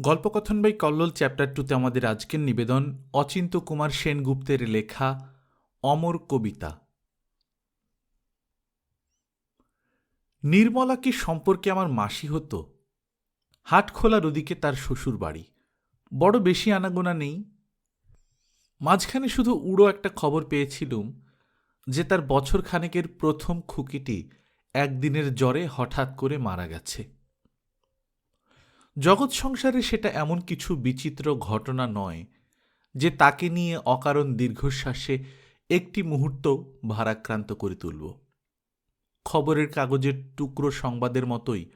গল্পকথন by Kallol chapter টুতে আমাদের আজকের নিবেদন অচিন্ত কুমার সেনগুপ্তের লেখা অমর কবিতা। নির্মলা কি সম্পর্কে আমার মাসি হতো? হাটখোলার ওদিকে তার শ্বশুর বাড়ি। বড় বেশি আনাগোনা নেই। মাঝখানে শুধু উড়ো একটা খবর পেয়েছিলুম যে তার বছর খানেকের প্রথম খুকিটি একদিনের জ্বরে হঠাৎ করে মারা গেছে। জগৎ সংসারে সেটা এমন কিছু বিচিত্র ঘটনা নয় যে তাকে নিয়ে অকারণ দীর্ঘশ্বাসে একটি মুহূর্ত ভারাক্রান্ত করে তুলব। খবরের কাগজের টুকরো সংবাদের মতোই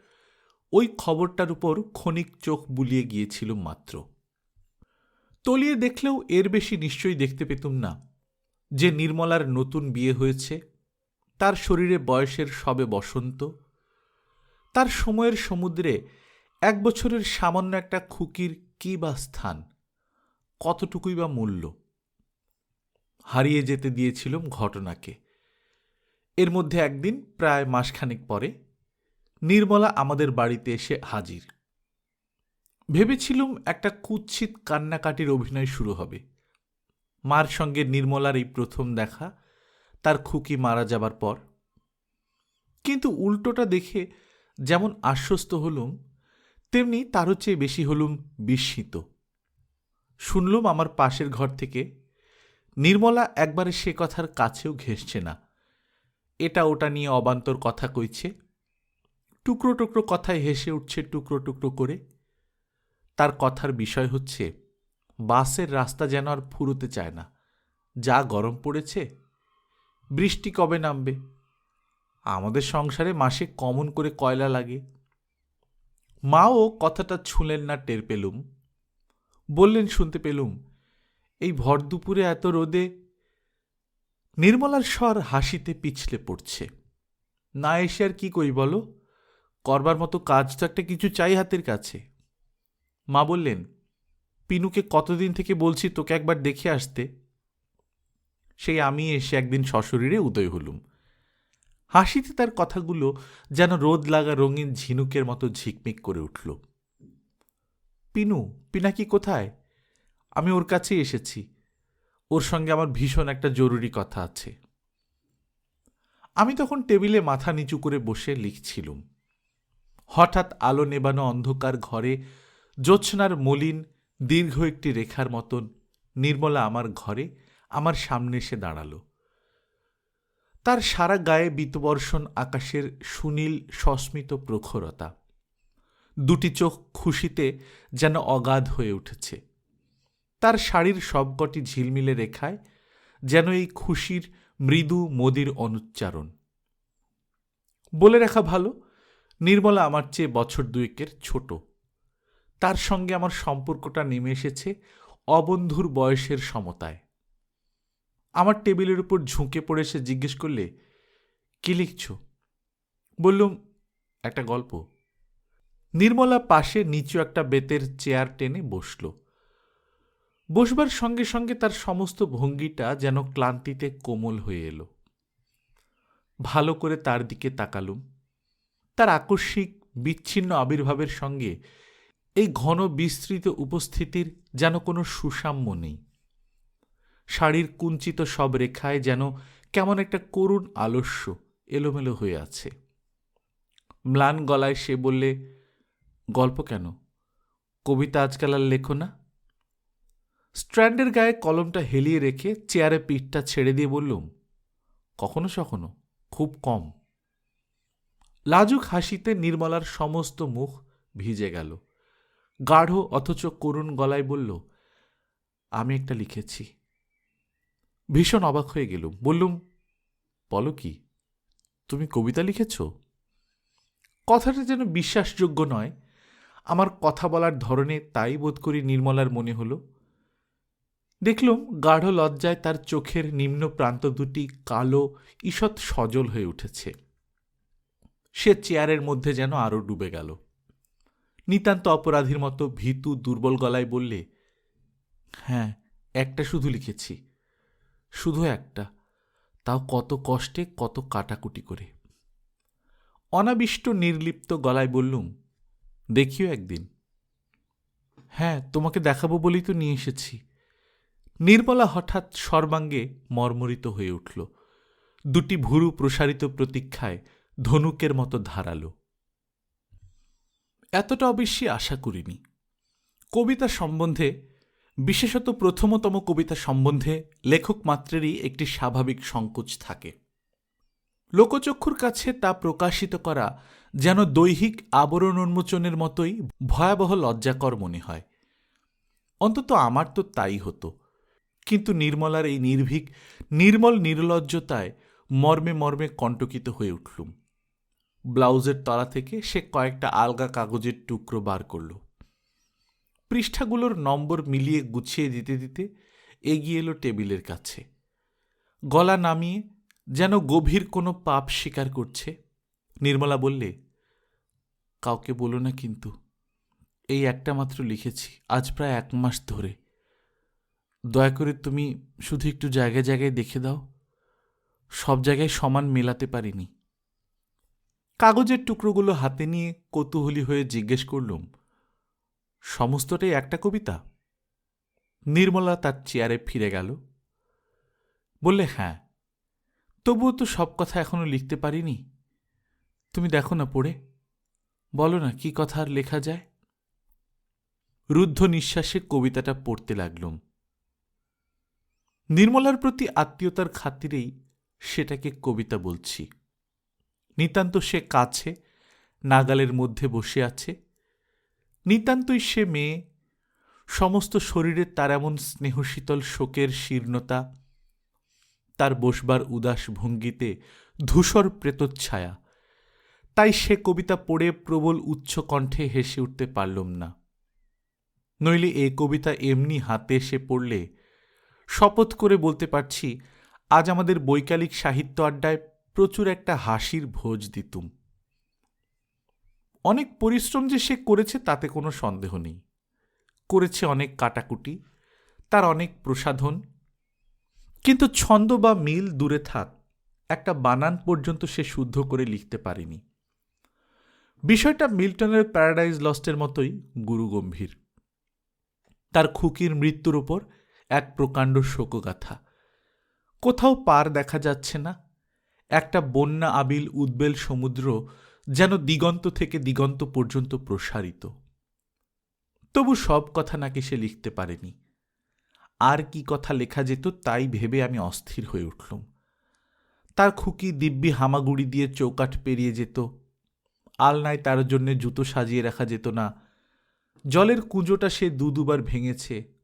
ওই খবরটার উপর ক্ষণিক চোখ বুলিয়ে গিয়েছিল মাত্র। তলিয়ে দেখলেও এর বেশি নিশ্চয়ই দেখতে পেতুম না যে নির্মলার নতুন বিয়ে হয়েছে, তার শরীরে বয়সের সবে বসন্ত, তার সময়ের সমুদ্রে এক বছরের সামান্য একটা খুকির কি বা স্থান? কতটুকুই বা মূল্য? হারিয়ে যেতে দিয়েছিলাম ঘটনাকে। এর মধ্যে একদিন প্রায় মাসখানেক পরে নির্মলা আমাদের বাড়িতে এসে হাজির। ভেবেছিলুম একটা কুৎসিত কান্নাকাটির অভিনয় শুরু হবে। মার সঙ্গে নির্মলার এই প্রথম দেখা, তার খুকি মারা যাবার পর। কিন্তু উল্টোটা দেখে যেমন আশ্বস্ত হলুম তেমনি তারও চেয়ে বেশি হলুম বিস্মিত। শুনলুম আমার পাশের ঘর থেকে, নির্মলা একবারে সে কথার কাছেও ঘেসছে না। এটা ওটা নিয়ে অবান্তর কথা কইছে। টুকরো টুকরো কথায় হেসে উঠছে টুকরো টুকরো করে। তার কথার বিষয় হচ্ছে, বাসের রাস্তা যেন আর ফুরোতে চায় না। যা গরম পড়েছে, বৃষ্টি কবে নামবে? আমাদের সংসারে মাসে কমন করে কয়লা লাগে। মাও কথাটা ছুঁলেন না টের পেলুম। বললেন, শুনতে পেলুম, এই ভর দুপুরে এত রোদে নির্মলার স্বর হাসিতে পিছলে পড়ছে। না এসে আর কি করি বলো, করবার মতো কাজ তো একটা কিছু চাই হাতের কাছে। মা বললেন, পিনুকে কতদিন থেকে বলছি তোকে একবার দেখে আসতে। সেই আমি এসে একদিন সশরীরে উদয় হলুম। হাসিতে তার কথাগুলো যেন রোদ লাগা রঙিন ঝিনুকের মতো ঝিকমিক করে উঠল। পিনু পিনাকি কোথায়? আমি ওর কাছেই এসেছি। ওর সঙ্গে আমার ভীষণ একটা জরুরি কথা আছে। আমি তখন টেবিলে মাথা নিচু করে বসে লিখছিলুম। হঠাৎ আলো নেবানো অন্ধকার ঘরে জ্যোৎস্নার মলিন, দীর্ঘ একটি রেখার মতন নির্মলা আমার ঘরে, আমার সামনে এসে দাঁড়াল। তার সারা গায়ে বিতবর্ষণ আকাশের সুনীল সস্মিত প্রখরতা। দুটি চোখ খুশিতে যেন অগাধ হয়ে উঠেছে। তার শাড়ির সবকটি ঝিলমিলে রেখায় যেন এই খুশির মৃদু মদির অনুচ্চারণ। বলে রাখা ভালো, নির্মলা আমার চেয়ে বছর দুয়েকের ছোট। তার সঙ্গে আমার সম্পর্কটা নেমে এসেছে অবন্ধুর বয়সের সমতায়। আমার টেবিলের উপর ঝুঁকে পড়ে সে জিজ্ঞেস করলে, কি লিখছ? বললুম, একটা গল্প। নির্মলা পাশে নিচু একটা বেতের চেয়ার টেনে বসল। বসবার সঙ্গে সঙ্গে তার সমস্ত ভঙ্গিটা যেন ক্লান্তিতে কোমল হয়ে এলো। ভালো করে তার দিকে তাকালুম। তার আকস্মিক, বিচ্ছিন্ন আবির্ভাবের সঙ্গে এই ঘন বিস্তৃত উপস্থিতির যেন কোনো সুসাম্য নেই। শাড়ির কুঞ্চিত সব রেখায় যেন কেমন একটা করুণ আলস্য এলোমেলো হয়ে আছে। ম্লান গলায় সে বললে, গল্প কেন? কবিতা আজকাল আর লেখো না? স্ট্র্যান্ডের গায়ে কলমটা হেলিয়ে রেখে চেয়ারে পিঠটা ছেড়ে দিয়ে বললুম, কখনো সখনো, খুব কম। লাজুক হাসিতে নির্মলার সমস্ত মুখ ভিজে গেল। গাঢ় অথচ করুণ গলায় বলল, আমি একটা লিখেছি। ভীষণ অবাক হয়ে গেলুম। বললুম, বলো কি, তুমি কবিতা লিখেছ? কথাটা যেন বিশ্বাসযোগ্য নয়, আমার কথা বলার ধরনে তাই বোধ করি নির্মলার মনে হলো। দেখলুম, গাঢ় লজ্জায় তার চোখের নিম্ন প্রান্ত দুটি কালো, ঈষৎ সজল হয়ে উঠেছে। সে চেয়ারের মধ্যে যেন আরও ডুবে গেল। নিতান্ত অপরাধীর মতো ভীতু দুর্বল গলায় বললে হ্যাঁ একটা শুধু লিখেছি। শুধু একটা, তাও কত কষ্টে, কত কাটাকুটি করে। অনাবিষ্ট নির্লিপ্ত গলায় বললুম, দেখিও একদিন। হ্যাঁ তোমাকে দেখাবো বলেই তো নিয়ে এসেছি। নির্মলা হঠাৎ সর্বাঙ্গে মর্মরিত হয়ে উঠল। দুটি ভুরু প্রসারিত প্রতীক্ষায় ধনুকের মতো ধারালো। এতটা অবশ্যই আশা করিনি। কবিতা সম্বন্ধে বিশেষত প্রথমতম কবিতা সম্বন্ধে লেখক মাত্রেরই একটি স্বাভাবিক সংকোচ থাকে। লোকচক্ষুর কাছে তা প্রকাশিত করা যেন দৈহিক আবরণ উন্মোচনের মতোই ভয়াবহ লজ্জাকর মনে হয়। অন্তত আমার তো তাই হতো। কিন্তু নির্মলার এই নির্ভীক, নির্মল নির্লজ্জতায় মর্মে মর্মে কণ্টকিত হয়ে উঠলুম। ব্লাউজের তলা থেকে সে কয়েকটা আলগা কাগজের টুকরো বার করল। পৃষ্ঠাগুলোর নম্বর মিলিয়ে গুছিয়ে দিতে দিতে এগিয়ে এলো টেবিলের কাছে। গলা নামিয়ে যেন গভীর কোনো পাপ স্বীকার করছে, নির্মলা বললে, কাউকে বলো না কিন্তু, এই একটা মাত্র লিখেছি, আজ প্রায় এক মাস ধরে। দয়া করে তুমি শুধু একটু জায়গায় জায়গায় দেখে দাও, সব জায়গায় সমান মেলাতে পারিনি। কাগজের টুকরোগুলো হাতে নিয়ে কৌতূহলী হয়ে জিজ্ঞেস করলুম সমস্তটাই একটা কবিতা? নির্মলা তার চেয়ারে ফিরে গেল। বললে হ্যাঁ তবুও তো সব কথা এখনও লিখতে পারিনি। তুমি দেখো না পড়ে। বলো না, কি কথা আর লেখা যায়? রুদ্ধ নিঃশ্বাসে কবিতাটা পড়তে লাগলুম। নির্মলার প্রতি আত্মীয়তার খাতিরেই সেটাকে কবিতা বলছি। নিতান্ত সে কাছে, নাগালের মধ্যে বসে আছে। নিতান্তই সে মেয়ে। সমস্ত শরীরে তার এমন স্নেহশীতল শোকের শীর্ণতা। তার বসবার উদাস ভঙ্গিতে ধূসর প্রেতচ্ছায়া। তাই সে কবিতা পড়ে প্রবল উচ্চ কণ্ঠে হেসে উঠতে পারলুম না। নইলে এ কবিতা এমনি হাতে এসে পড়লে শপথ করে বলতে পারছি, আজ আমাদের বৈকালিক সাহিত্য আড্ডায় প্রচুর একটা হাসির ভোজ দিতুম। অনেক পরিশ্রম যে সে করেছে তাতে কোনো সন্দেহ নেই। করেছে অনেক কাটাকুটি, তার অনেক প্রসাধন। কিন্তু ছন্দ বা মিল দূরে থাক, একটা বানান পর্যন্ত সে শুদ্ধ করে লিখতে পারেনি। বিষয়টা মিল্টনের প্যারাডাইজ লস্টের মতোই গুরুগম্ভীর। তার খুকির মৃত্যুর ওপর এক প্রকাণ্ড শোকগাথা। কোথাও পার দেখা যাচ্ছে না, একটা বন্যা আবিল উদ্বেল সমুদ্র যেন দিগন্ত থেকে দিগন্ত পর্যন্ত প্রসারিত। তবু সব কথা নাকি সে লিখতে পারেনি। আর কি কথা লেখা যেত তাই ভেবে আমি অস্থির হয়ে উঠলুম। তার খুকি দিব্যি হামাগুড়ি দিয়ে চৌকাঠ পেরিয়ে যেত। আলনায় তার জন্যে জুতো সাজিয়ে রাখা যেত না। জলের কুঁজোটা সে দু দুবার ভেঙেছে।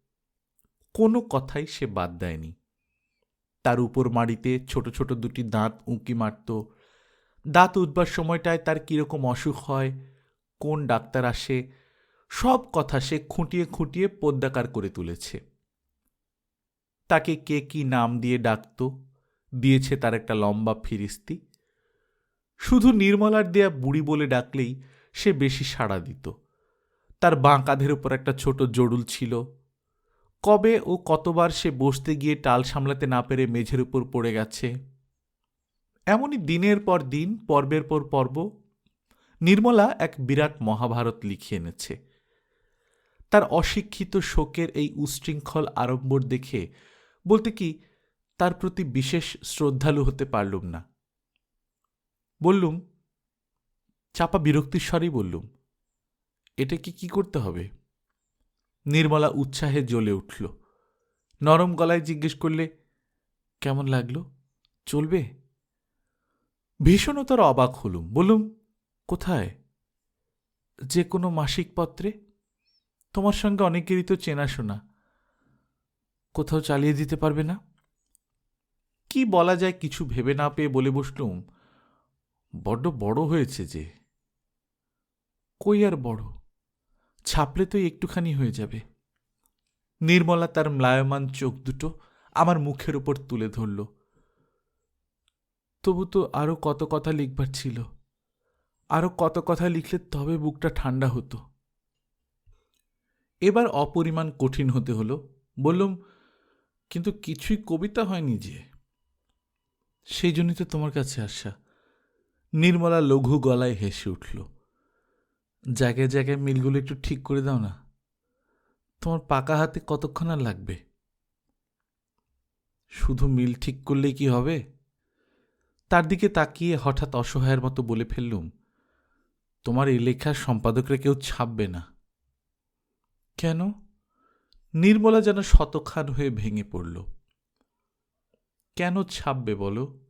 কোনো কথাই সে বাদ দেয়নি। তার উপর মাড়িতে ছোট ছোট দুটি দাঁত উঁকি মারত। দাঁত উঠবার সময়টায় তার কীরকম অসুখ হয়, কোন ডাক্তার আসে, সব কথা সে খুঁটিয়ে খুঁটিয়ে পদ্মাকার করে তুলেছে। তাকে কে কি নাম দিয়ে ডাকত, দিয়েছে তার একটা লম্বা ফিরিস্তি। শুধু নির্মলার দেয়া বুড়ি বলে ডাকলেই সে বেশি সাড়া দিত। তার বাঁ কাঁধের উপর একটা ছোট জড়ুল ছিল। কবে ও কতবার সে বসতে গিয়ে টাল সামলাতে না পেরে মেঝের উপর পড়ে গেছে এমনই দিনের পর দিন, পর্বের পর পর্ব, নির্মলা এক বিরাট মহাভারত লিখিয়ে এনেছে। তার অশিক্ষিত শোকের এই উশৃঙ্খল আড়ম্বর দেখে বলতে কি, তার প্রতি বিশেষ শ্রদ্ধালু হতে পারলুম না। বললুম, চাপা বিরক্তির স্বরেই বললুম এটা কি কি করতে হবে? নির্মলা উৎসাহে জ্বলে উঠল। নরম গলায় জিজ্ঞেস করলে, কেমন লাগল? চলবে? ভীষণতর অবাক হলুম বলুম কোথায়? যে কোনো মাসিক পত্রে? তোমার সঙ্গে অনেকেরই তো চেনাশোনা। কোথাও চালিয়ে দিতে পারবে না? কি বলা যায় কিছু ভেবে না পেয়ে বলে বসলুম, বড্ড বড় হয়েছে যে। কই আর বড়? ছাপলে তো একটুখানি হয়ে যাবে। নির্মলা তার ম্লায়মান চোখ দুটো আমার মুখের ওপর তুলে ধরল। তবু তো আরও কত কথা লিখবার ছিল। আরও কত কথা লিখলে তবে বুকটা ঠান্ডা হতো। এবার অপরিমাণ কঠিন হতে হলো। বললুম, কিন্তু কিছুই কবিতা হয়নি যে। সেই জন্যই তো তোমার কাছে আসা। নির্মলা লঘু গলায় হেসে উঠল, জায়গায় জায়গায় মিলগুলো একটু ঠিক করে দাও না। তোমার পাকা হাতে কতক্ষণ আর লাগবে? শুধু মিল ঠিক করলেই কি হবে? তার দিকে তাকিয়ে হঠাৎ অসহায়ের মতো বলে ফেললুম, তোমার এই লেখার সম্পাদকরা কেউ ছাপবে না। কেন? নির্মলা যেন শতখান হয়ে ভেঙে পড়ল। কেন ছাপবে বলো?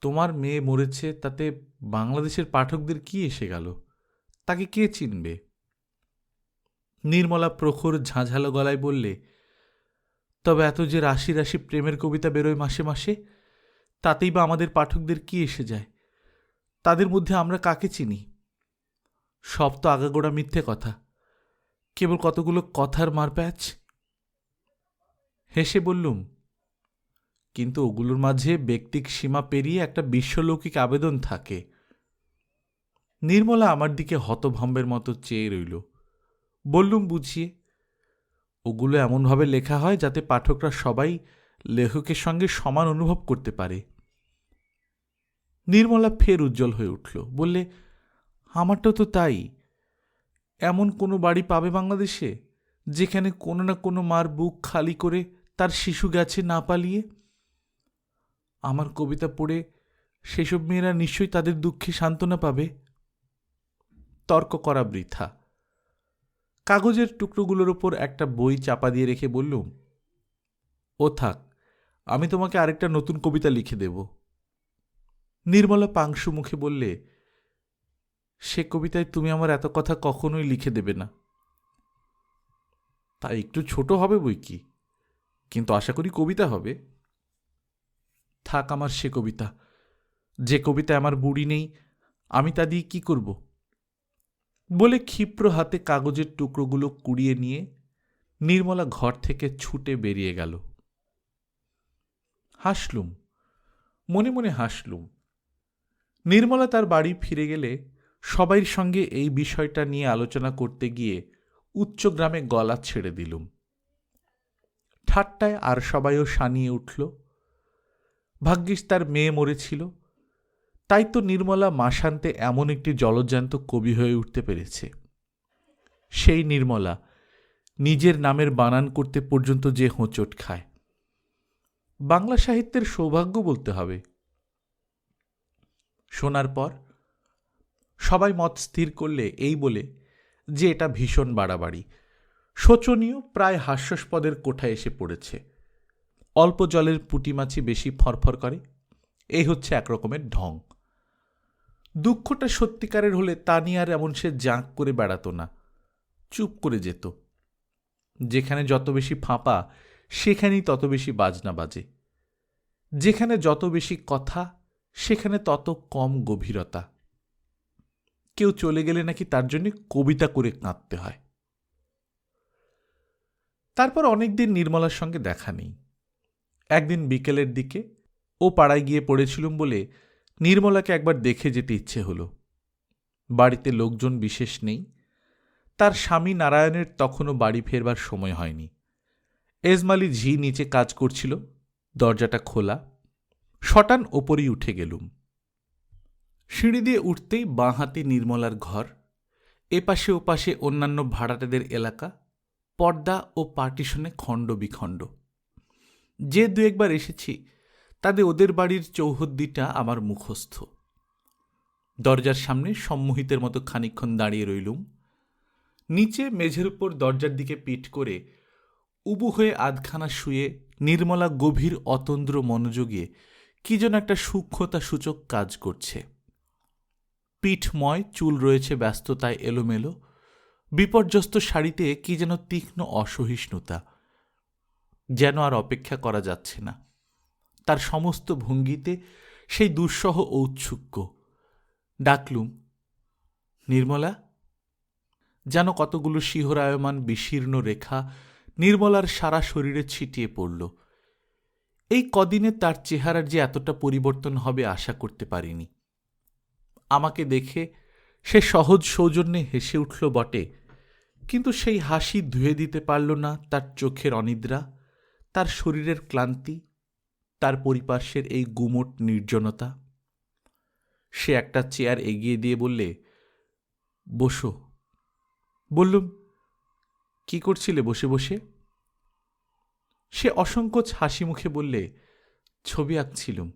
তোমার মেয়ে মরেছে, তাতে বাংলাদেশের পাঠকদের কি এসে গেল? তাকে কে চিনবে? নির্মলা প্রখর ঝাঁঝালো গলায় বললে, তবে এত যে রাশি রাশি প্রেমের কবিতা বেরোয় মাসে মাসে তাতেই বা আমাদের পাঠকদের কি এসে যায়? তাদের মধ্যে আমরা কাকে চিনি? সব তো আগাগোড়া মিথ্যে কথা। কেবল কতগুলো কথার মারপ্যাচ? হেসে বললুম, কিন্তু ওগুলোর মাঝে ব্যক্তিক সীমা পেরিয়ে একটা বিশ্বলৌকিক আবেদন থাকে। নির্মলা আমার দিকে হতভম্বের মতো চেয়ে রইল। বললুম, বুঝিয়ে, ওগুলো এমনভাবে লেখা হয় যাতে পাঠকরা সবাই লেখকের সঙ্গে সমান অনুভব করতে পারে। নির্মলা ফের উজ্জ্বল হয়ে উঠল, বললে, আমারটাও তো তাই। এমন কোনো বাড়ি পাবে বাংলাদেশে, যেখানে কোনো না কোনো মার বুক খালি করে তার শিশু গেছে না পালিয়ে? আমার কবিতা পড়ে সেসব মেয়েরা নিশ্চয়ই তাদের দুঃখে সান্ত্বনা পাবে। তর্ক করা বৃথা। কাগজের টুকরোগুলোর ওপর একটা বই চাপা দিয়ে রেখে বললুম, ও থাক আমি তোমাকে আরেকটা নতুন কবিতা লিখে দেব। নির্মলা পাংশু মুখে বললে, সে কবিতায় তুমি আমার এত কথা কখনোই লিখে দেবে না। তা একটু ছোট হবে বই কি? কিন্তু আশা করি কবিতা হবে। থাক আমার সে কবিতা। যে কবিতায় আমার বুড়ি নেই, আমি তা দিয়ে কি করব? বলে ক্ষিপ্র হাতে কাগজের টুকরোগুলো কুড়িয়ে নিয়ে নির্মলা ঘর থেকে ছুটে বেরিয়ে গেল। হাসলুম, মনে মনে হাসলুম। নির্মলা তার বাড়ি ফিরে গেলে সবাইয়ের সঙ্গে এই বিষয়টা নিয়ে আলোচনা করতে গিয়ে উচ্চগ্রামে গলা ছেড়ে দিলুম। ঠাট্টায় আর সবাইও সানিয়ে উঠল। ভাগ্যিস তার মেয়ে মরেছিল। তাই তো নির্মলা মাসান্তে এমন একটি জলজ্যান্ত কবি হয়ে উঠতে পেরেছে। সেই নির্মলা নিজের নামের বানান করতে পর্যন্ত যে হোঁচট খায়। বাংলা সাহিত্যের সৌভাগ্য বলতে হবে। শোনার পর সবাই মত স্থির করলে এই বলে যে এটা ভীষণ বাড়াবাড়ি। শোচনীয় প্রায় হাস্যস্পদের কোঠায় এসে পড়েছে। অল্প জলের পুঁটিমাছি বেশি ফরফর করে। এই হচ্ছে এক রকমের ঢং। দুঃখটা সত্যিকারের হলে তা নিয়ে আর এমন সে জাঁক করে বেড়াতো না। চুপ করে যেত। যেখানে যত বেশি ফাঁপা সেখানেই তত বেশি বাজনা বাজে। যেখানে যত বেশি কথা, সেখানে তত কম গভীরতা। কেউ চলে গেলে নাকি তার জন্য কবিতা করে কাঁদতে হয়। তারপর অনেকদিন নির্মলার সঙ্গে দেখা নেই। একদিন বিকেলের দিকে ও পাড়ায় গিয়ে পড়েছিলুম বলে নির্মলাকে একবার দেখে যেতে ইচ্ছে হলো। বাড়িতে লোকজন বিশেষ নেই। তার স্বামী নারায়ণের তখনও বাড়ি ফেরবার সময় হয়নি। এজমালি ঝি নিচে কাজ করছিল, দরজাটা খোলা, শটান ওপরেই উঠে গেলুম। সিঁড়ি দিয়ে উঠতেই বাঁ হাতে নির্মলার ঘর, এপাশে ওপাশে অন্যান্য ভাড়াটেদের এলাকা, পর্দা ও পার্টিশনে খণ্ড বিখণ্ড। যে দু একবার এসেছি তাদের ওদের বাড়ির চৌহদ্দিটা আমার মুখস্থ। দরজার সামনে সম্মোহিতের মতো খানিক্ষণ দাঁড়িয়ে রইলুম। নিচে মেঝের উপর দরজার দিকে পিঠ করে উবু হয়ে আধখানা শুয়ে নির্মলা গভীর অতন্দ্র মনোযোগে কি যেন একটা সূক্ষ্মতা সূচক কাজ করছে। পিঠময় চুল রয়েছে ব্যস্ততায় এলোমেলো, বিপর্যস্ত শাড়িতে কি যেন তীক্ষ্ণ অসহিষ্ণুতা। যেন আর অপেক্ষা করা যাচ্ছে না। তার সমস্ত ভঙ্গিতে সেই দুঃসহ ঔৎসুক্য। ডাকলুম, নির্মলা, যেন কতগুলো শিহরায়মান বিশীর্ণ রেখা নির্মলার সারা শরীরে ছিটিয়ে পড়ল। এই কদিনে তার চেহারার যে এতটা পরিবর্তন হবে আশা করতে পারিনি। আমাকে দেখে সে সহজ সৌজন্যে হেসে উঠল বটে, কিন্তু সেই হাসি ধুয়ে দিতে পারল না তার চোখের অনিদ্রা, তার শরীরের ক্লান্তি, তার পরিপার্শ্বের এই গুমোট নির্জনতা। সে একটা চেয়ার এগিয়ে দিয়ে বললে, বসো। বললুম, কি করছিলে বসে বসে? সে অসংকোচ হাসি মুখে বললে, ছবি আঁকছিলুম।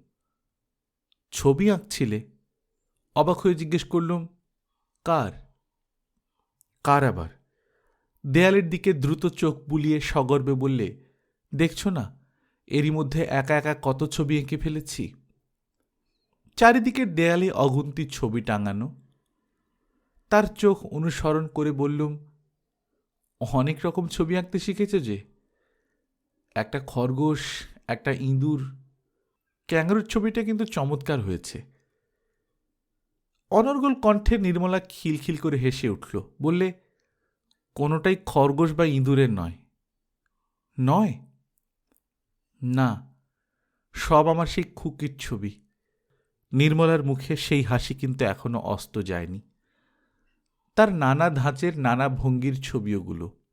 ছবি আঁকছিলে? অবাক হয়ে জিজ্ঞেস করলুম, কার? কার আবার? দেয়ালের দিকে দ্রুত চোখ বুলিয়ে সগর্বে বললে, দেখছ না, এরই মধ্যে একা একা কত ছবি এঁকে ফেলেছি? চারিদিকের দেয়ালে অগুন্তি ছবি টাঙানো। তার চোখ অনুসরণ করে বললুম, অনেক রকম ছবি আঁকতে শিখেছে যে? একটা খরগোশ, একটা ইঁদুর, ক্যাঙ্গারুর ছবিটা কিন্তু চমৎকার হয়েছে। অনর্গল কণ্ঠে নির্মলা খিলখিল করে হেসে উঠল, বললে, কোনোটাই খরগোশ বা ইঁদুরের নয়। নয়? না, সব আমার সেই খুকির ছবি। নির্মলার মুখে সেই হাসি কিন্তু এখনও অস্ত যায়নি। তার নানা ধাঁচের, নানা ভঙ্গির ছবি ওগুলো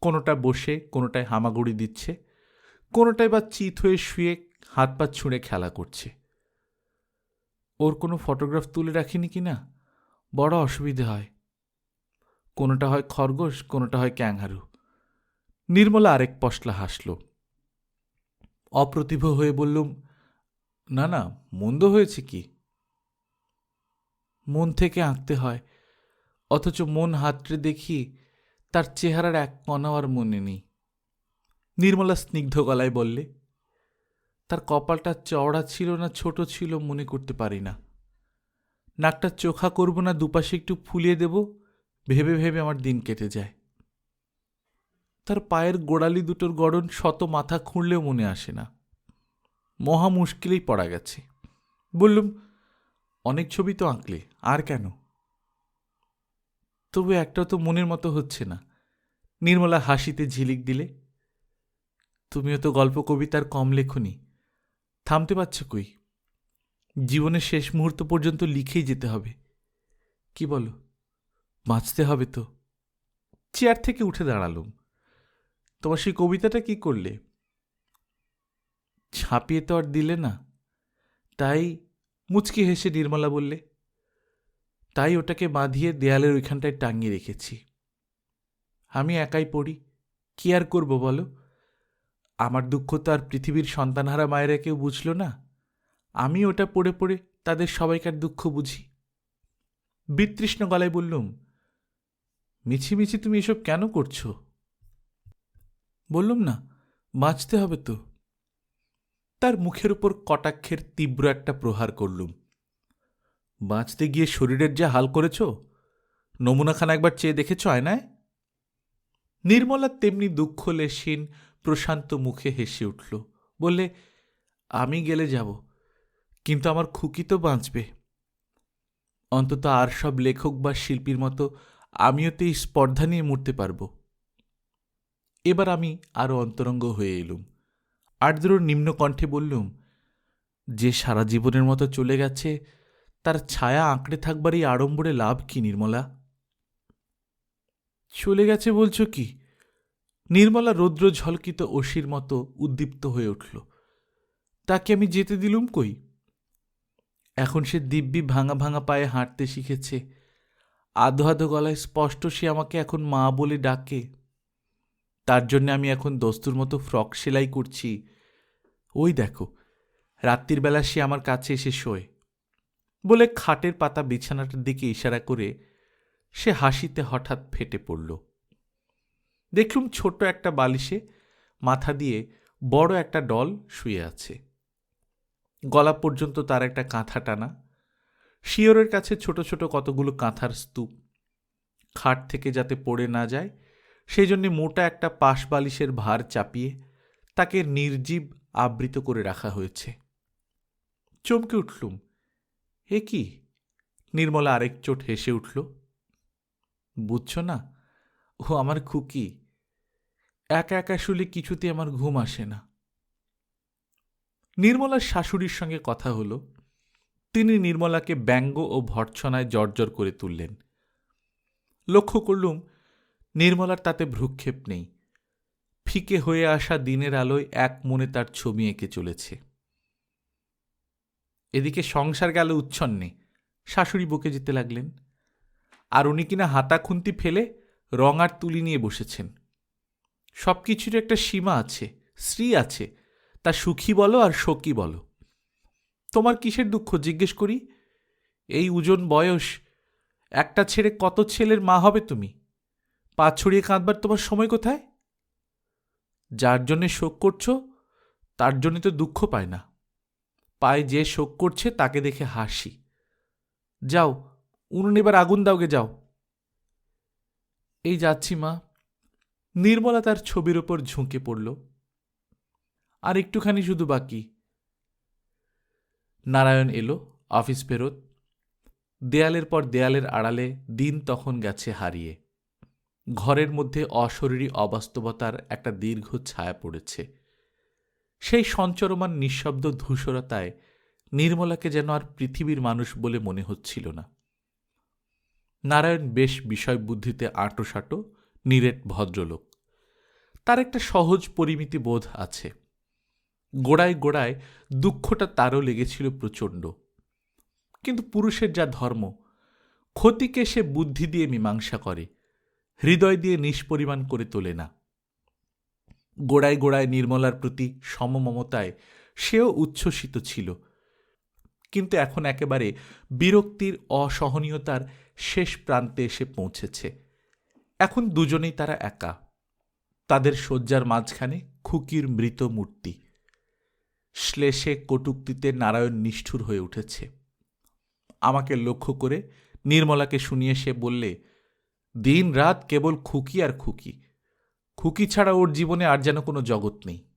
কোনোটা বসে, কোনোটায় হামাগুড়ি দিচ্ছে, কোনোটায় বা চিত হয়ে শুয়ে হাত পা ছুঁড়ে খেলা করছে। ওর কোনো ফটোগ্রাফ তুলে রাখিনি কি না? বড় অসুবিধে হয়। কোনোটা হয় খরগোশ, কোনোটা হয় ক্যাংহারু নির্মলা আরেক পশলা হাসল। অপ্রতিভ হয়ে বললুম, না না, মন্দ হয়েছে কি? মন থেকে আঁকতে হয়, অথচ মন হাতড়ে দেখি তার চেহারার এক কণাও আর মনে নেই। নির্মলা স্নিগ্ধ গলায় বললে, তার কপালটা চওড়া ছিল না, ছোট ছিল, মনে করতে পারি না। নাকটা চোখা করব না, দুপাশে একটু ফুলিয়ে দেব, ভেবে ভেবে আমার দিন কেটে যায়। তার পায়ের গোড়ালি দুটোর গড়ন শত মাথা খুঁড়লেও মনে আসে না। মহা মুশকিলেই পড়া গেছে। বললুম, অনেক ছবি তো আঁকলে, আর কেন? তবু একটা তো মনের মতো হচ্ছে না। নির্মলা হাসিতে ঝিলিক দিলে, তুমিও তো গল্প, কবিতার কম লেখনি। থামতে পারছ কই? জীবনের শেষ মুহূর্ত পর্যন্ত লিখেই যেতে হবে। কি বলো? বাঁচতে হবে তো। চেয়ার থেকে উঠে দাঁড়ালুম। তোমার সেই কবিতাটা কি করলে? ছাপিয়ে তো আর দিলে না। তাই মুচকি হেসে নির্মলা বললে তাই ওটাকে বাঁধিয়ে দেয়ালের ওইখানটায় টাঙিয়ে রেখেছি। আমি একাই পড়ি। কি আর করব বলো? আমার দুঃখ তো আর পৃথিবীর সন্তানহারা মায়েরা কেউ বুঝল না। আমি ওটা পড়ে পড়ে তাদের সবাইকার দুঃখ বুঝি। বিতৃষ্ণ গলায় বললুম মিছিমিছি তুমি এসব কেন করছ? বললুম, না, বাঁচতে হবে তো। তার মুখের উপর কটাক্ষের তীব্র একটা প্রহার করলুম। বাঁচতে গিয়ে শরীরের যে হাল করেছ? নমুনাখানা একবার চেয়ে দেখেছ আয়নায়? নির্মলা তেমনি দুঃখ লেসীন প্রশান্ত মুখে হেসে উঠল। বললে, আমি গেলে যাব, কিন্তু আমার খুকি তো বাঁচবে। অন্তত আর সব লেখক বা শিল্পীর মতো আমিও তো এই স্পর্ধা নিয়ে মরতে পারব। এবার আমি আরও অন্তরঙ্গ হয়ে এলুম। আর্দ্র নিম্নকণ্ঠে বললুম, যে সারা জীবনের মতো চলে গেছে তার ছায়া আঁকড়ে থাকবার এই আড়ম্বরে লাভ কি, নির্মলা? চলে গেছে বলছো কি? নির্মলা রৌদ্র ঝলকিত অসির মতো উদ্দীপ্ত হয়ে উঠল। তাকে আমি যেতে দিলুম কই? এখন সে দিব্যি ভাঙা ভাঙা পায়ে হাঁটতে শিখেছে। আধো আধো গলায় স্পষ্ট সে আমাকে এখন মা বলে ডাকে। তার জন্য আমি এখন দস্তুর মতো ফ্রক সেলাই করছি। ওই দেখো, রাত্রির বেলা সে আমার কাছে এসে শোয়। বলে খাটের পাতা বিছানাটার দিকে ইশারা করে সে হাসিতে হঠাৎ ফেটে পড়ল। দেখলুম ছোট একটা বালিশে মাথা দিয়ে বড় একটা ডল শুয়ে আছে। গলা পর্যন্ত তার একটা কাঁথা টানা। শিয়রের কাছে ছোট ছোট কতগুলো কাঁথার স্তূপ। খাট থেকে যাতে পড়ে না যায় সেই জন্যে মোটা একটা পাশ বালিশের ভার চাপিয়ে তাকে নির্জীব আবৃত করে রাখা হয়েছে। চমকে উঠলুম। এ কি? নির্মলা আরেক চোট হেসে উঠল। বুঝছ না? ও আমার খুকি। একা একা শুলে কিছুতে আমার ঘুম আসে না। নির্মলার শাশুড়ির সঙ্গে কথা হলো। তিনি নির্মলাকে ব্যঙ্গ ও ভর্ৎসনায় জর্জর করে তুললেন। লক্ষ্য করলুম, নির্মলার তাতে ভ্রুক্ষেপ নেই। ফিকে হয়ে আসা দিনের আলোয় এক মনে তার ছবি এঁকে চলেছে। এদিকে সংসার গেল উচ্ছন্নে। শাশুড়ি বকে যেতে লাগলেন। আর উনি কিনা হাতা খুন্তি ফেলে রঙার তুলি নিয়ে বসেছেন। সব কিছুর একটা সীমা আছে, স্ত্রী আছে, তা সুখী বলো আর শোকী বলো। তোমার কিসের দুঃখ, জিজ্ঞেস করি? এই উজন বয়স, একটা ছেড়ে কত ছেলের মা হবে তুমি? পা ছড়িয়ে কাঁদবার তোমার সময় কোথায়? যার জন্যে শোক করছ, তার জন্যে তো দুঃখ পায় না। পায়ে যে শোক করছে তাকে দেখে হাসি। যাও, উনুন এবার আগুন দাওগে, যাও। এই যাচ্ছি, মা। নির্মলা তার ছবির ওপর ঝুঁকে পড়ল। আর একটুখানি শুধু বাকি। নারায়ণ এলো, অফিস ফেরত। দেয়ালের পর দেয়ালের আড়ালে দিন তখন গেছে হারিয়ে। ঘরের মধ্যে অশরীরী অবাস্তবতার একটা দীর্ঘ ছায়া পড়েছে। সেই সঞ্চরমান নিঃশব্দ ধূসরতায় নির্মলাকে যেন আর পৃথিবীর মানুষ বলে মনে হচ্ছিল না। নারায়ণ বেশ বিষয় বুদ্ধিতে আঁটোসাঁটো, নিরেট ভদ্রলোক। তার একটা সহজ পরিমিতি বোধ আছে। গোড়ায় গোড়ায় দুঃখটা তারও লেগেছিল প্রচণ্ড। কিন্তু পুরুষের যা ধর্ম, ক্ষতিকে সে বুদ্ধি দিয়ে মীমাংসা করে, হৃদয় দিয়ে নিষ্পরিমাণ করে তোলে না। গোড়ায় গোড়ায় নির্মলার প্রতি সমমমতায় সেও উচ্ছ্বসিত ছিল। কিন্তু এখন একেবারে বিরক্তির অসহনীয়তার শেষ প্রান্তে এসে পৌঁছেছে। এখন দুজনেই তারা একা। তাদের শয্যার মাঝখানে খুকির মৃত মূর্তি। শ্লেষে কটুক্তিতে নারায়ণ নিষ্ঠুর হয়ে উঠেছে। আমাকে লক্ষ্য করে নির্মলাকে শুনিয়ে সে বললে দিন রাত কেবল খুকি আর খুকি। খুকি ছাড়া ওর জীবনে আর যেন কোনো জগৎ নেই।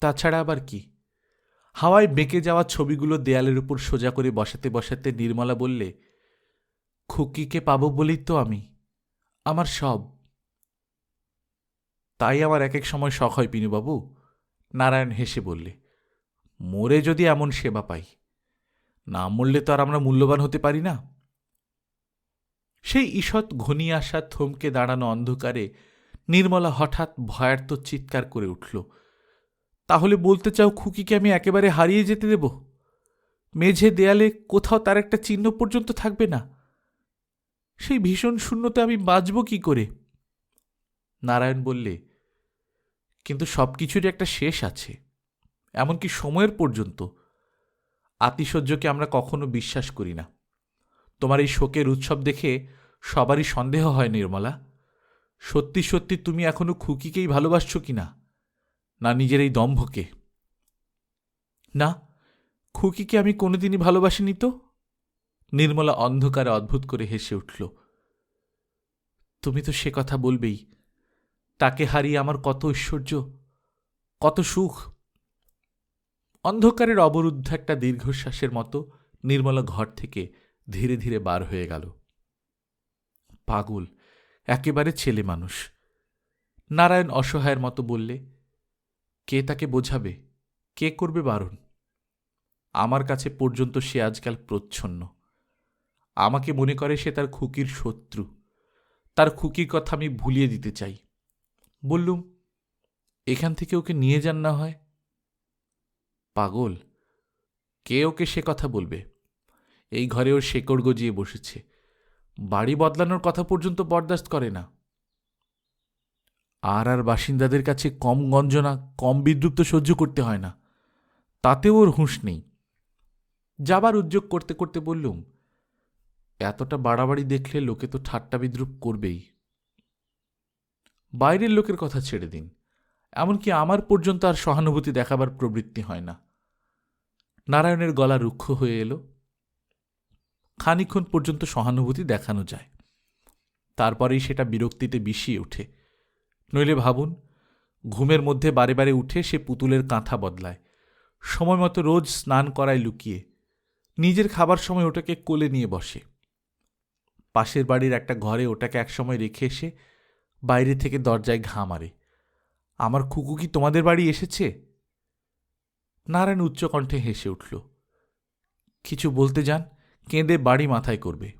তাছাড়া আবার কি? হাওয়ায় বেঁকে যাওয়া ছবিগুলো দেয়ালের উপর সোজা করে বসাতে বসাতে নির্মলা বললে, খুকিকে পাবো বলেই তো আমি। আমার সব। তাই আমার এক এক সময় শখ হয় পিনুবাবু। নারায়ণ হেসে বললে, মরে যদি এমন সেবা পাই। না মরলে তো আর আমরা মূল্যবান হতে পারি না। সেই ঈষৎ ঘনিয়ে আসা থমকে দাঁড়ানো অন্ধকারে নির্মলা হঠাৎ ভয়ার্ত চিৎকার করে উঠল। তাহলে বলতে চাও খুকিকে আমি একেবারে হারিয়ে যেতে দেব? মেঝে দেয়ালে কোথাও তার একটা চিহ্ন পর্যন্ত থাকবে না। সেই ভীষণ শূন্যতে আমি বাঁচব কি করে? নারায়ণ বললে, কিন্তু সব কিছুরই একটা শেষ আছে, এমনকি সময়ের পর্যন্ত। আতিশয্যকে আমরা কখনো বিশ্বাস করি না। তোমার এই শোকের উৎসব দেখে সবারই সন্দেহ হয় নির্মলা। সত্যি সত্যি তুমি এখনও খুকিকেই ভালোবাসছ কি না না নিজের এই দম্ভকে? না, খুকিকে আমি কোনোদিনই ভালোবাসিনি তো? নির্মলা অন্ধকারে অদ্ভুত করে হেসে উঠল। তুমি তো সে কথা বলবেই। তাকে হারিয়ে আমার কত ঐশ্বর্য, কত সুখ। অন্ধকারের অবরুদ্ধ একটা দীর্ঘশ্বাসের মতো নির্মলা ঘর থেকে ধীরে ধীরে বার হয়ে গেল। পাগল, একেবারে ছেলে মানুষ। নারায়ণ অসহায়ের মতো বললে, কে তাকে বোঝাবে? কে করবে বারণ? আমার কাছে পর্যন্ত সে আজকাল প্রচ্ছন্ন। আমাকে মনে করে সে তার খুকির শত্রু। তার খুকির কথা আমি ভুলিয়ে দিতে চাই। বললুম, এখান থেকে ওকে নিয়ে যান না হয়? পাগল, কে ওকে সে কথা বলবে? এই ঘরে ওর শেকড় গজিয়ে বসেছে। বাড়ি বদলানোর কথা পর্যন্ত বরদাস্ত করে না। আর আর বাসিন্দাদের কাছে কম গঞ্জনা, কম বিদ্রুপ তো সহ্য করতে হয় না। তাতেও ওর হুঁশ নেই। যাবার উদ্যোগ করতে করতে বললুম, এতটা বাড়াবাড়ি দেখলে লোকে তো ঠাট্টা বিদ্রুপ করবেই। বাইরের লোকের কথা ছেড়ে দিন। এমনকি আমার পর্যন্ত আর সহানুভূতি দেখাবার প্রবৃত্তি হয় না। নারায়ণের গলা রুক্ষ হয়ে এলো। খানিক্ষণ পর্যন্ত সহানুভূতি দেখানো যায়। তারপরেই সেটা বিরক্তিতে বিষিয়ে ওঠে। নইলে ভাবুন, ঘুমের মধ্যে বারে বারে উঠে সে পুতুলের কাঁথা বদলায়। সময় মতো রোজ স্নান করায় লুকিয়ে। নিজের খাবার সময় ওটাকে কোলে নিয়ে বসে। পাশের বাড়ির একটা ঘরে ওটাকে একসময় রেখে এসে বাইরে থেকে দরজায় ঘা মারে। আমার খুকু কি তোমাদের বাড়ি এসেছে? নারায়ণ উচ্চকণ্ঠে হেসে উঠল। কিছু বলতে যান? কেঁদে বাড়ি মাথায় করবে।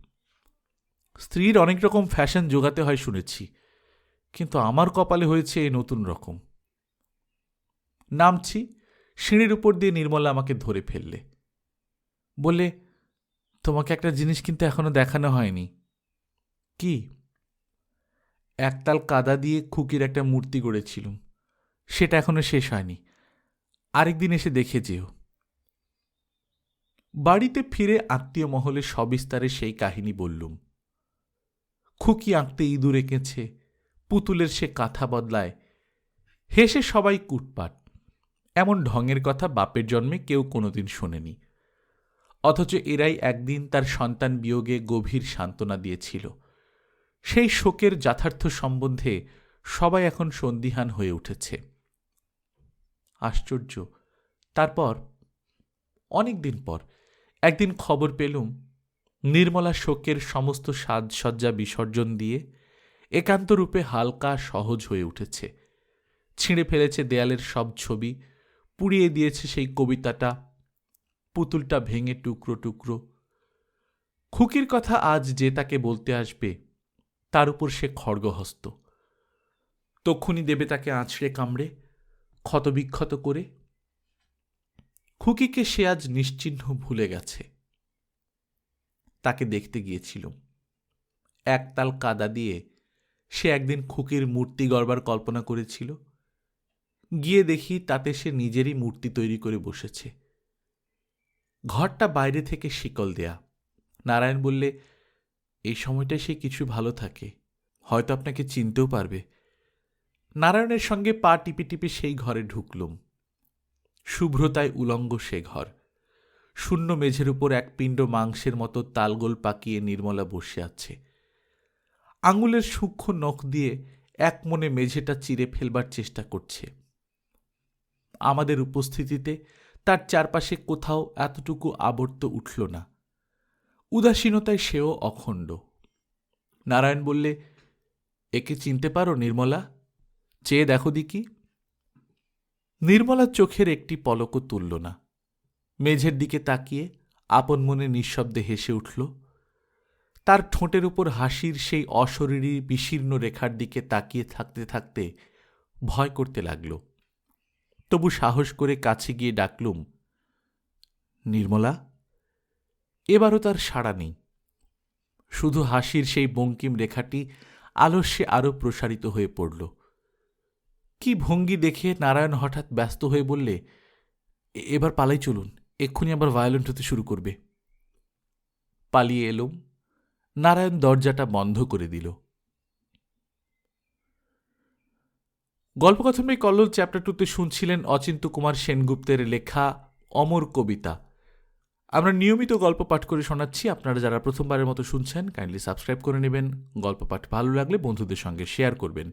স্ত্রীর অনেক রকম ফ্যাশন জোগাতে হয় শুনেছি, কিন্তু আমার কপালে হয়েছে এই নতুন রকম। নামছি, সিঁড়ির উপর দিয়ে নির্মলা আমাকে ধরে ফেললে। বলে তোমাকে একটা জিনিস কিন্তু এখনও দেখানো হয়নি। কি? একতাল কাদা দিয়ে খুকির একটা মূর্তি গড়েছিলুম। সেটা এখনও শেষ হয়নি। আরেকদিন এসে দেখে যেও। বাড়িতে ফিরে আত্মীয় মহলে সবিস্তারে সেই কাহিনী বললুম। খুকি আঁকতে ইঁদুর এঁকেছে, পুতুলের সে কাঁথা বদলায়, হেসে সবাই কুটপাট। এমন ঢঙের কথা বাপের জন্মে কেউ কোনোদিন শোনেনি। অথচ এরাই একদিন তার সন্তান বিয়োগে গভীর সান্ত্বনা দিয়েছিল। সেই শোকের যথার্থ সম্বন্ধে সবাই এখন সন্দিহান হয়ে উঠেছে। আশ্চর্য, তারপর অনেক দিন পর একদিন খবর পেলুম, নির্মলা শোকের সমস্ত সাজসজ্জা বিসর্জন দিয়ে একান্ত রূপে হালকা সহজ হয়ে উঠেছে। ছিঁড়ে ফেলেছে দেয়ালের সব ছবি, পুড়িয়ে দিয়েছে সেই কবিতাটা, পুতুলটা ভেঙে টুকরো টুকরো। খুকির কথা আজ যে তাকে বলতে আসবে, তার উপর সে খড়গহস্ত। তক্ষুনি দেবে তাকে আঁচড়ে কামড়ে, ক্ষতবিক্ষত করে খুকিকে সে আজ নিশ্চিহ্ন ভুলে গেছে। তাকে দেখতে গিয়েছিল একতাল কাদা দিয়ে সে একদিন খুকির মূর্তি গড়বার কল্পনা করেছিল। গিয়ে দেখি তাতে সে নিজেরই মূর্তি তৈরি করে বসেছে। ঘরটা বাইরে থেকে শিকল দেয়া। নারায়ণ বললে, এই সময়টায় সে কিছু ভালো থাকে। হয়তো আপনাকে চিনতেও পারবে। নারায়ণের সঙ্গে পা টিপে টিপে সেই ঘরে ঢুকলুম। শুভ্রতায় উলঙ্গ সে ঘর। শূন্য মেঝের উপর এক পিণ্ড মাংসের মতো তালগোল পাকিয়ে নির্মলা বসে আছে। আঙুলের সূক্ষ্ম নখ দিয়ে এক মনে মেঝেটা চিরে ফেলবার চেষ্টা করছে। আমাদের উপস্থিতিতে তার চারপাশে কোথাও এতটুকু আবর্ত উঠল না। উদাসীনতায় সেও অখণ্ড। নারায়ণ বললে, একে চিনতে পারো নির্মলা? চেয়ে দেখো দিকি নির্মলার চোখের একটি পলকও তুলল না। মেঝের দিকে তাকিয়ে আপন মনে নিঃশব্দে হেসে উঠল। তার ঠোঁটের উপর হাসির সেই অশরীরী, বিশীর্ণ রেখার দিকে তাকিয়ে থাকতে থাকতে ভয় করতে লাগল। তবু সাহস করে কাছে গিয়ে ডাকলুম, নির্মলা, এবারও তার সাড়া নেই। শুধু হাসির সেই বঙ্কিম রেখাটি আলস্যে আরও প্রসারিত হয়ে পড়ল। কি ভঙ্গি দেখে নারায়ণ হঠাৎ ব্যস্ত হয়ে বললে এবার পালাই চলুন, এক্ষুনি আবার ভায়োলেন্ট হতে শুরু করবে। পালিয়ে এলুম। নারায়ণ দরজাটা বন্ধ করে দিল। গল্পকথনময় কল্লোল চ্যাপ্টার টুতে শুনছিলেন অচিন্ত কুমার সেনগুপ্তের লেখা অমর কবিতা। আমরা নিয়মিত গল্প পাঠ করে শোনাচ্ছি। আপনারা যারা প্রথমবারের মতো শুনছেন কাইন্ডলি সাবস্ক্রাইব করে নেবেন। গল্প পাঠ ভালো লাগলে বন্ধুদের সঙ্গে শেয়ার করবেন।